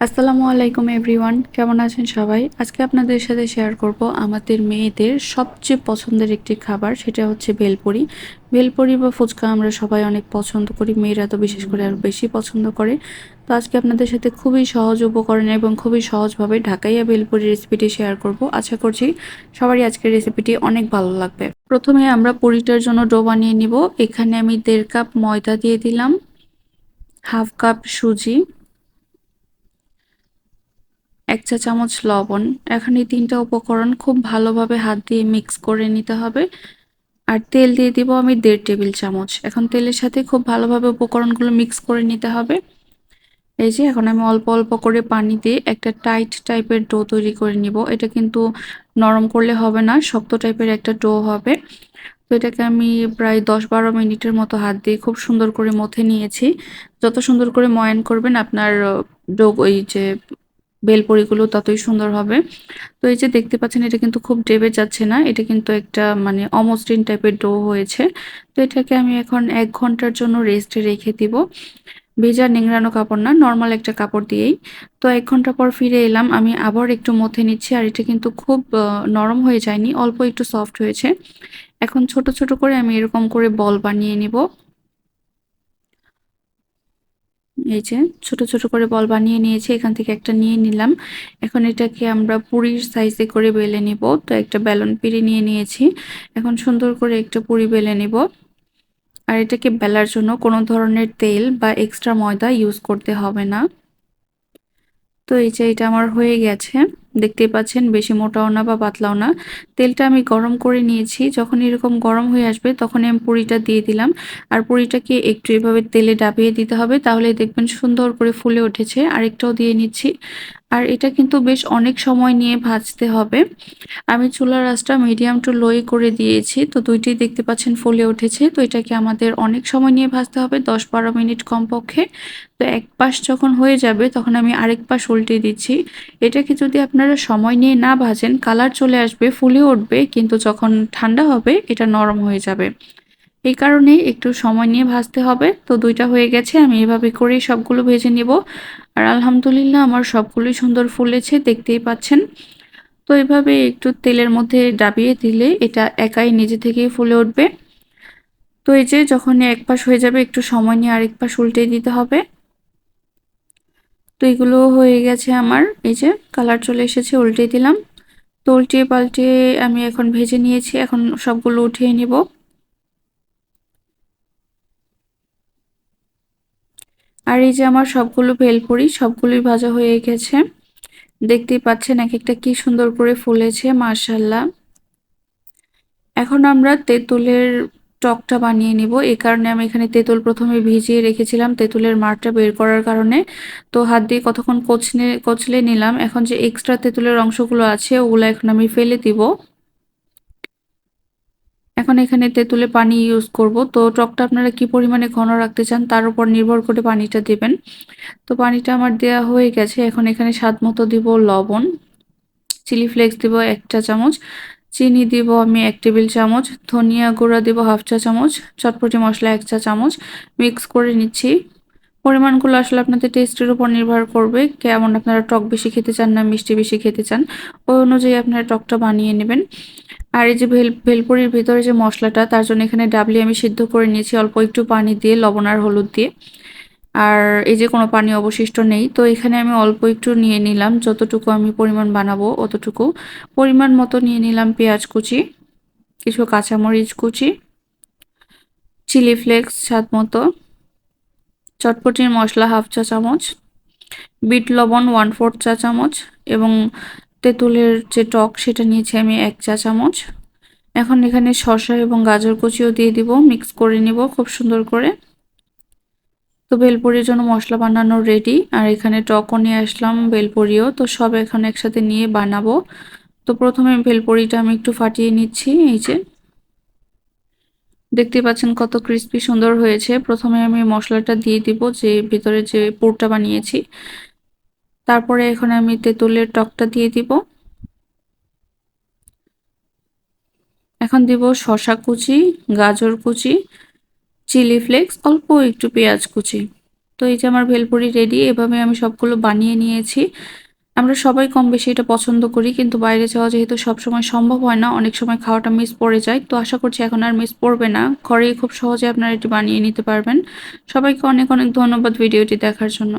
আসসালামু আলাইকুম এভরিওয়ান, কেমন আছেন সবাই? আজকে আপনাদের সাথে শেয়ার করব আমাদের মেয়েদের সবচেয়ে পছন্দের একটি খাবার, সেটা হচ্ছে ভেলপুরি। ভেলপুরি বা ফুচকা আমরা সবাই অনেক পছন্দ করি, মেয়েরা তো বিশেষ করে আরও বেশি পছন্দ করে। তো আজকে আপনাদের সাথে খুবই সহজ উপকরণ এবং খুবই সহজভাবে ঢাকাইয়া ভেলপুরি রেসিপিটি শেয়ার করব। আশা করছি সবারই আজকের রেসিপিটি অনেক ভালো লাগবে। প্রথমে আমরা পুরিটার জন্য ডো বানিয়ে নিব। এখানে আমি দেড় কাপ ময়দা দিয়ে দিলাম, হাফ কাপ সুজি এক চা চামচ লবণ। এখন এই তিনটা উপকরণ খুব ভালোভাবে হাত দিয়ে মিক্স করে নিতে হবে। আর তেল দিয়ে দিব আমি দেড় টেবিল চামচ। এখন তেলের সাথে খুব ভালোভাবে উপকরণগুলো মিক্স করে নিতে হবে। এই যে, এখন আমি অল্প অল্প করে পানি দিয়ে একটা টাইট টাইপের ডো তৈরি করে নিব। এটা কিন্তু নরম করলে হবে না, শক্ত টাইপের একটা ডো হবে। তো এটাকে আমি প্রায় দশ বারো মিনিটের মতো হাত দিয়ে খুব সুন্দর করে মথে নিয়েছি। যত সুন্দর করে ময়ান করবেন আপনার ডো ওই যে বেলপরিগুলো ততই সুন্দর হবে। তো এই যে দেখতে পাচ্ছেন, এটা কিন্তু খুব ডেবে যাচ্ছে না। এটা কিন্তু একটা মানে অমসৃণ টাইপের ডো হয়েছে। তো এটাকে আমি এখন এক ঘণ্টার জন্য রেস্টে রেখে দিব। ভেজা নিংড়ানো কাপড় না নর্মাল একটা কাপড় দিয়েই। তো এক ঘণ্টা পর ফিরে এলাম। আমি আবার একটু মথে নিচ্ছি আর এটা কিন্তু খুব নরম হয়ে যায়নি, অল্প একটু সফট হয়েছে। এখন ছোট ছোট করে আমি এরকম করে বল বানিয়ে নিব। এই যে ছোট ছোট করে বল বানিয়ে নিয়েছি, এখান থেকে একটা নিয়ে নিলাম। এখন এটাকে আমরা পুরীর সাইজে করে বেলে নিব। তো একটা ব্যালন পিড়ি নিয়ে নিয়েছি। এখন সুন্দর করে একটা পুরি বেলে নিব। আর এটাকে বেলার জন্য কোনো ধরনের তেল বা এক্সট্রা ময়দা ইউজ করতে হবে না। তো এই যে এটা আমার হয়ে গেছে। দেখতেই পাচ্ছেন, বেশি মোটাও না বা পাতলাও না। তেলটা আমি গরম করে নিয়েছি, যখন এরকম গরম হয়ে আসবে তখন আমি পুরিটা দিয়ে দিলাম। আর পুরিটাকে একটু এভাবে তেলে ডাবিয়ে দিতে হবে তাহলে দেখবেন সুন্দর করে ফুলে উঠেছে। আরেকটাও দিয়ে নিচ্ছি। আর এটা কিন্তু বেশ অনেক সময় নিয়ে ভাজতে হবে। আমি চুলার রাসটা মিডিয়াম টু লোই করে দিয়েছি, তো দুইটি দেখতে পাচ্ছেন ফুলে উঠেছে। তো এটাকে আমাদের অনেক সময় নিয়ে ভাজতে হবে, দশ বারো মিনিট কমপক্ষে। তো এক পাশ যখন হয়ে যাবে, তখন আমি আরেক পাশ উল্টে দিচ্ছি। এটাকে যদি আপনারা সময় নিয়ে না ভাজেন, কালার চলে আসবে, ফুলে উঠবে, কিন্তু যখন ঠান্ডা হবে এটা নরম হয়ে যাবে। এই কারণে একটু সময় নিয়ে ভাজতে হবে। তো দুইটা হয়ে গেছে, আমি এভাবে করেই সবগুলো ভেজে নিব। আর আলহামদুলিল্লাহ আমার সবগুলোই সুন্দর ফুলেছে, দেখতেই পাচ্ছেন। তো এভাবে একটু তেলের মধ্যে ডাবিয়ে দিলে এটা একাই নিজে থেকেই ফুলে উঠবে। তো এই যে যখন এক পাশ হয়ে যাবে, একটু সময় নিয়ে আরেক পাশ উল্টে দিতে হবে। তো এগুলো হয়ে গেছে আমার। এই যে কালার চলে এসেছে উল্টে দিলাম। তো উল্টিয়ে পাল্টে আমি এখন ভেজে নিয়েছি। এখন সবগুলো উঠিয়ে নিব। আর এই যে আমার সবগুলো ভেলপুরি, সবগুলোই ভাজা হয়ে গেছে। দেখতেই পাচ্ছেন এক একটা কি সুন্দর করে ফুলেছে মার্শাল্লাহ এখন আমরা তেঁতুলের টকটা বানিয়ে নিব। এই কারণে আমি এখানে তেঁতুল প্রথমে ভিজিয়ে রেখেছিলাম। তেঁতুলের মারটা বের করার কারণে তো হাত দিয়ে কতক্ষণ কচনে, কচলে নিলাম। এখন যে এক্সট্রা তেঁতুলের অংশগুলো আছে, ওগুলো এখন আমি ফেলে দিব। এখন এখানে তেঁতুলে পানি ইউজ করব। তো টকটা আপনারা কি পরিমাণে ঘন রাখতে চান, তার উপর নির্ভর করে পানিটা দেবেন। তো পানিটা আমার দেয়া হয়ে গেছে। এখন এখানে স্বাদ মতো দিব লবণ। চিলি ফ্লেক্স দিব একটা চামচ। চিনি দিব আমি এক টেবিল চামচ, ধনিয়া গুঁড়া দিব হাফ চা চামচ, চটপটি মশলা এক চা চামচ, মিক্স করে নিচ্ছি। পরিমাণগুলো আসলে আপনাদের টেস্টের উপর নির্ভর করবে, কেমন আপনারা টক বেশি খেতে চান না মিষ্টি বেশি খেতে চান, ওই অনুযায়ী আপনারা টকটা বানিয়ে নেবেন। আর এই যে ভেল, ভেলপুরির ভিতরে যে মশলাটা, তার জন্য এখানে ডাবলি আমি সিদ্ধ করে নিয়েছি, অল্প একটু পানি দিয়ে, লবণ আর হলুদ দিয়ে। আর এই যে কোনো পানি অবশিষ্ট নেই। তো এখানে আমি অল্প একটু নিয়ে নিলাম। যতটুকু আমি পরিমাণ বানাবো অতটুকু। পরিমাণ মতো নিয়ে নিলাম পেঁয়াজ কুচি, কিছু কাঁচামরিচ কুচি, চিলি ফ্লেক্স স্বাদ মতো, চটপটির মশলা হাফ চা চামচ, বিট লবণ ওয়ান ফোর্থ চা চামচ এবং তেঁতুলের যে টক সেটা নিয়েছি আমি এক চা চামচ। এখন এখানে শসা এবং গাজর কুচিও দিয়ে দিব। মিক্স করে নিব খুব সুন্দর করে। বেলপুরির জন্য মশলা বানানো রেডি আর এখানে টকও নিয়ে আসলাম বেলপুরিও, তো সব এখন একসাথে নিয়ে বানাবো। তো প্রথমে বেলপুরিটা আমি একটু ফাটিয়ে নিচ্ছি, এই যে। দেখতে পাচ্ছেন কত ক্রিস্পি সুন্দর হয়েছে। প্রথমে আমি মশলাটা দিয়ে দিব, যে ভিতরে যে পুরটা বানিয়েছি। তারপরে এখন আমি তেঁতুলের টকটা দিয়ে দিব। এখন দিব শশা কুচি, গাজর কুচি চিলি ফ্লেক্স, অল্প একটু পেঁয়াজ কুচি। তো এই যে আমার ভেলপুরি রেডি এভাবে আমি সবগুলো বানিয়ে নিয়েছি। আমরা সবাই কম বেশি এটা পছন্দ করি, কিন্তু বাইরে যাওয়া যেহেতু সবসময় সম্ভব হয় না, অনেক সময় খাওয়াটা মিস পড়ে যায়। তো আশা করছি এখন আর মিস পড়বে না। ঘরেই খুব সহজে আপনারা এটি বানিয়ে নিতে পারবেন। সবাইকে অনেক অনেক ধন্যবাদ ভিডিওটি দেখার জন্য।